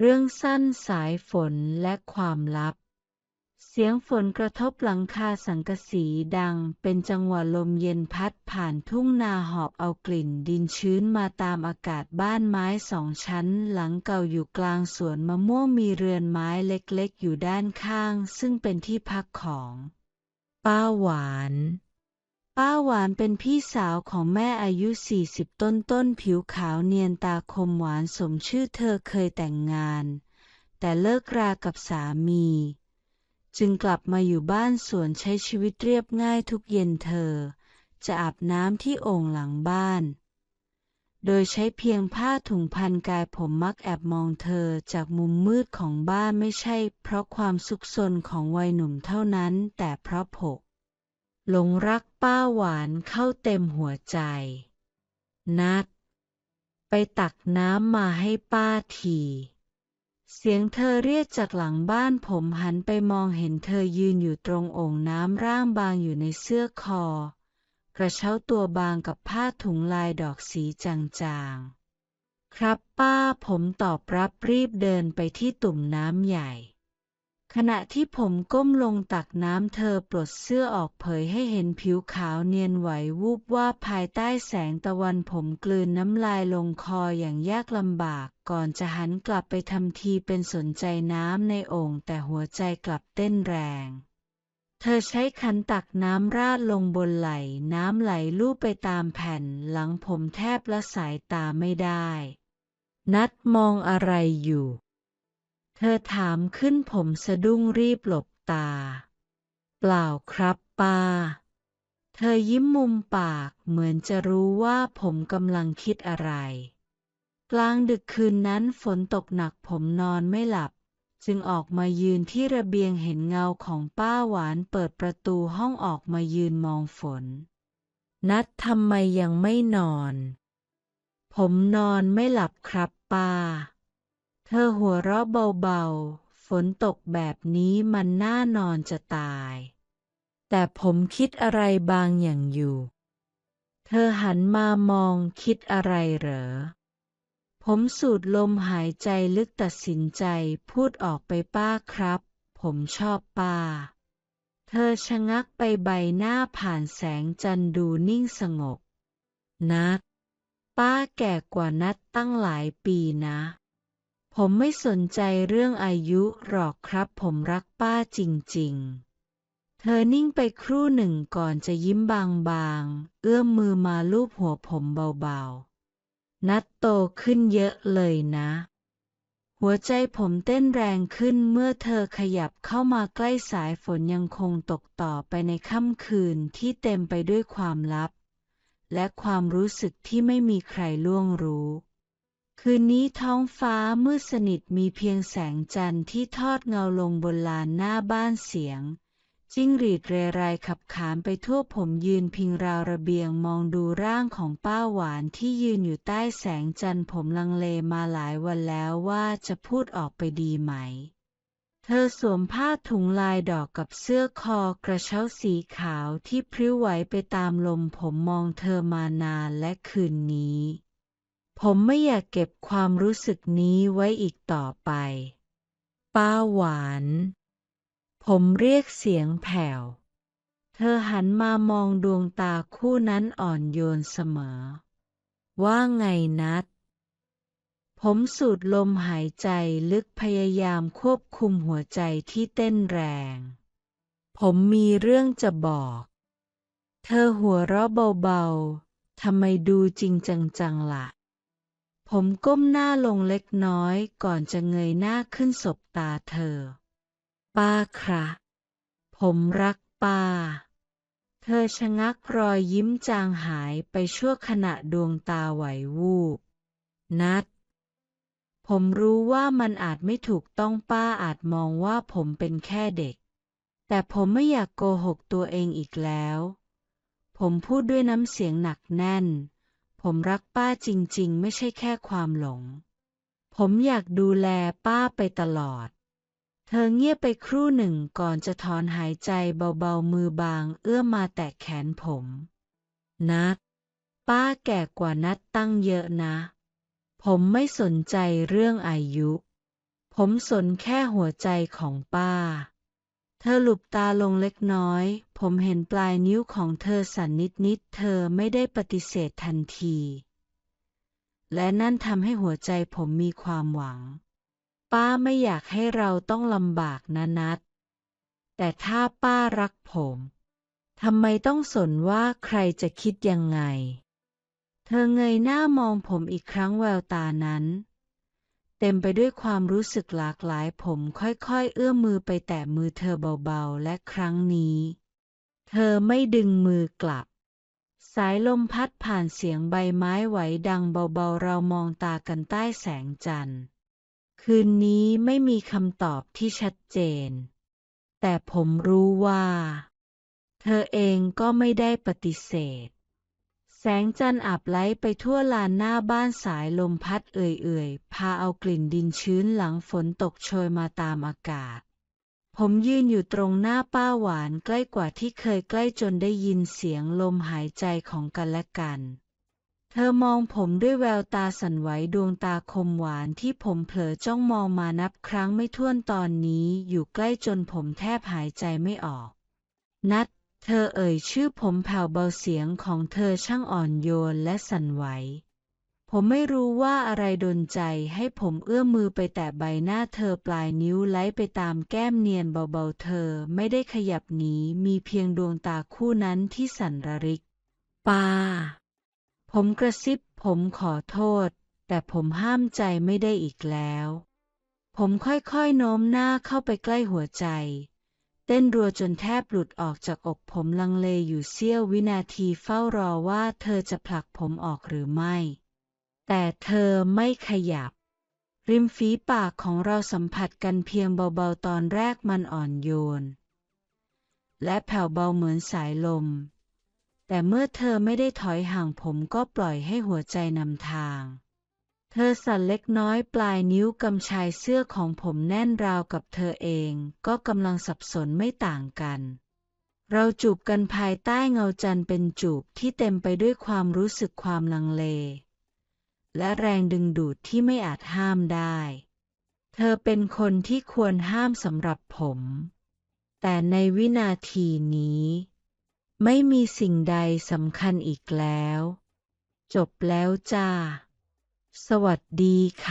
เรื่องสั้นสายฝนและความลับ เสียงฝนกระทบหลังคาสังกะสีดังเป็นจังหวะลมเย็นพัดผ่านทุ่งนาหอบเอากลิ่นดินชื้นมาตามอากาศบ้านไม้สองชั้นหลังเก่าอยู่กลางสวนมะม่วงมีเรือนไม้เล็กๆ อยู่ด้านข้าง ซึ่งเป็นที่พักของ ป้าหวาน ป้าหวานเป็นพี่สาวของแม่อายุสี่สิบต้นต้นผิวขาวเนียนตาคมหวานสมชื่อเธอเคยแต่งงาน แต่เลิกรากับสามี จึงกลับมาอยู่บ้านสวนใช้ชีวิตเรียบง่ายทุกเย็นเธอ จะอาบน้ำที่โอ่งหลังบ้าน โดยใช้เพียงผ้าถุงพันกายผมมักแอบมองเธอจากมุมมืดของบ้านไม่ใช่ เพราะความสุขสนของวัยหนุ่มเท่านั้นแต่เพราะผก หลงรักป้าหวานเข้าเต็มหัวใจ นัด ไปตักน้ำมาให้ป้าที เสียงเธอเรียกจากหลังบ้านผมหันไปมองเห็นเธอยืนอยู่ตรงโอ่งน้ำร่างบางอยู่ในเสื้อคอ กระเช้าตัวบางกับผ้าถุงลายดอกสีจางๆ ครับป้าผมตอบรับรีบเดินไปที่ตุ่มน้ำใหญ่ ขณะที่ผมก้มลงตักน้ำเธอปลดเสื้อออกเผยให้เห็นผิวขาวเนียนไหววูบว่าภายใต้แสงตะวันผมกลืนน้ำลายลงคออย่างยากลำบากก่อนจะหันกลับไปทำทีเป็นสนใจน้ำในโอ่งแต่หัวใจกลับเต้นแรง เธอใช้ขันตักน้ำราดลงบนไหลน้ำไหลลูบไปตามแผ่นหลังผมแทบละสายตาไม่ได้ นัดมองอะไรอยู่ เธอถามขึ้นผมสะดุ้งรีบหลบตา เปล่าครับป้า เธอยิ้มมุมปากเหมือนจะรู้ว่าผมกำลังคิดอะไร กลางดึกคืนนั้นฝนตกหนักผมนอนไม่หลับ จึงออกมายืนที่ระเบียงเห็นเงาของป้าหวานเปิดประตูห้องออกมายืนมองฝน นัดทำไมยังไม่นอน ผมนอนไม่หลับครับป้า เธอหัวเราะเบาๆ ฝนตกแบบนี้มันน่านอนจะตาย แต่ผมคิดอะไรบางอย่างอยู่ เธอหันมามองคิดอะไรเหรอ ผมสูดลมหายใจลึกตัดสินใจพูดออกไปป้าครับ ผมชอบป้า เธอชะงักไปใบหน้าผ่านแสงจันทร์ดูนิ่งสงบ นัดป้าแก่กว่านัดตั้งหลายปีนะ ผมไม่สนใจเรื่องอายุหรอกครับผมรักป้าจริงๆ เธอนิ่งไปครู่หนึ่งก่อนจะยิ้มบางๆ เอื้อมมือมาลูบหัวผมเบาๆ นัดโตขึ้นเยอะเลยนะ หัวใจผมเต้นแรงขึ้นเมื่อเธอขยับเข้ามาใกล้สายฝนยังคงตกต่อไปในค่ำคืนที่เต็มไปด้วยความลับ และความรู้สึกที่ไม่มีใครล่วงรู้ คืนนี้ท้องฟ้ามืดสนิทมีเพียงแสงจันทร์ที่ทอดเงาลงบนลานหน้าบ้านเสียง จิ้งหรีดเรไรขับขานไปทั่วผมยืนพิงราวระเบียงมองดูร่างของป้าหวานที่ยืนอยู่ใต้แสงจันทร์ผมลังเลมาหลายวันแล้วว่าจะพูดออกไปดีไหม เธอสวมผ้าถุงลายดอกกับเสื้อคอกระเช้าสีขาวที่พริ้วไหวไปตามลมผมมองเธอมานานและคืนนี้ ผมไม่อยากเก็บความรู้สึกนี้ไว้อีกต่อไป ป้าหวาน ผมเรียกเสียงแผ่ว เธอหันมามองดวงตาคู่นั้นอ่อนโยนเสมอ ว่าไงนัด ผมสูดลมหายใจลึกพยายามควบคุมหัวใจที่เต้นแรง ผมมีเรื่องจะบอก เธอหัวเราะเบาๆทำไมดูจริงจังๆล่ะ ผมก้มหน้าลงเล็กน้อยก่อนจะเงยหน้าขึ้นสบตาเธอ ป้าครับผมรักป้า เธอชะงักรอยยิ้มจางหายไปชั่วขณะดวงตาไหววูบ นัด ผมรู้ว่ามันอาจไม่ถูกต้องป้าอาจมองว่าผมเป็นแค่เด็ก แต่ผมไม่อยากโกหกตัวเองอีกแล้ว ผมพูดด้วยน้ำเสียงหนักแน่น ผมรักป้าจริง ๆ ไม่ใช่แค่ความหลง ผมอยากดูแลป้าไปตลอด เธอเงียบไปครู่หนึ่งก่อนจะถอนหายใจเบาๆมือบางเอื้อมมาแตะแขนผม นัด ป้าแก่กว่านัดตั้งเยอะนะ ผมไม่สนใจเรื่องอายุ ผมสนแค่หัวใจของป้า เธอหลุบตาลงเล็กน้อย ผมเห็นปลายนิ้วของเธอสั่นนิดๆ เธอไม่ได้ปฏิเสธทันที และนั่นทำให้หัวใจผมมีความหวัง ป้าไม่อยากให้เราต้องลำบากนะนัด แต่ถ้าป้ารักผมทำไมต้องสนว่าใครจะคิดยังไง เธอเงยหน้ามองผมอีกครั้งแววตานั้น เต็มไปด้วยความรู้สึกหลากหลายผมค่อยๆ เอื้อมมือไปแตะมือเธอเบาๆ และครั้งนี้ เธอไม่ดึงมือกลับ สายลมพัดผ่านเสียงใบไม้ไหวดังเบาๆ เรามองตากันใต้แสงจันทร์ คืนนี้ไม่มีคำตอบที่ชัดเจน แต่ผมรู้ว่า เธอเองก็ไม่ได้ปฏิเสธ แสงจันทร์อาบไล้ไปทั่วลานหน้าบ้านสายลมพัดเอื่อยๆ พาเอากลิ่นดินชื้นหลังฝนตกโชยมาตามอากาศ ผมยืนอยู่ตรงหน้าป้าหวานใกล้กว่าที่เคยใกล้จนได้ยินเสียงลมหายใจของกันและกัน เธอมองผมด้วยแววตาสั่นไหวดวงตาคมหวานที่ผมเผลอจ้องมองมานับครั้งไม่ถ้วนตอนนี้อยู่ใกล้จนผมแทบหายใจไม่ออก นัด เธอเอ่ยชื่อผมแผ่วเบาเสียงของเธอช่างอ่อนโยนและสั่นไหว ผมไม่รู้ว่าอะไรดนใจให้ผมเอื้อมมือไปแตะใบหน้าเธอปลายนิ้วไล้ไปตามแก้มเนียนเบาๆเธอไม่ได้ขยับหนีมีเพียงดวงตาคู่นั้นที่สั่นระริกป้าผมกระซิบผมขอโทษ แต่ผมห้ามใจไม่ได้อีกแล้ว ผมค่อยๆโน้มหน้าเข้าไปใกล้หัวใจ เต้นรัวจนแทบหลุดออกจากอกผมลังเลอยู่เสี้ยววินาทีเฝ้ารอว่าเธอจะผลักผมออกหรือไม่ แต่เธอไม่ขยับ ริมฝีปากของเราสัมผัสกันเพียงเบาๆตอนแรกมันอ่อนโยน และแผ่วเบาเหมือนสายลม แต่เมื่อเธอไม่ได้ถอยห่างผมก็ปล่อยให้หัวใจนำทาง เธอสั่นเล็กน้อยปลายนิ้วกำชายเสื้อของผมแน่นราวกับเธอเอง ก็กำลังสับสนไม่ต่างกัน เราจูบกันภายใต้เงาจันเป็นจูบที่เต็มไปด้วยความรู้สึกความลังเล และแรงดึงดูดที่ไม่อาจห้ามได้ เธอเป็นคนที่ควรห้ามสำหรับผม แต่ในวินาทีนี้ ไม่มีสิ่งใดสำคัญอีกแล้ว จบแล้วจ้า สวัสดีค่ะ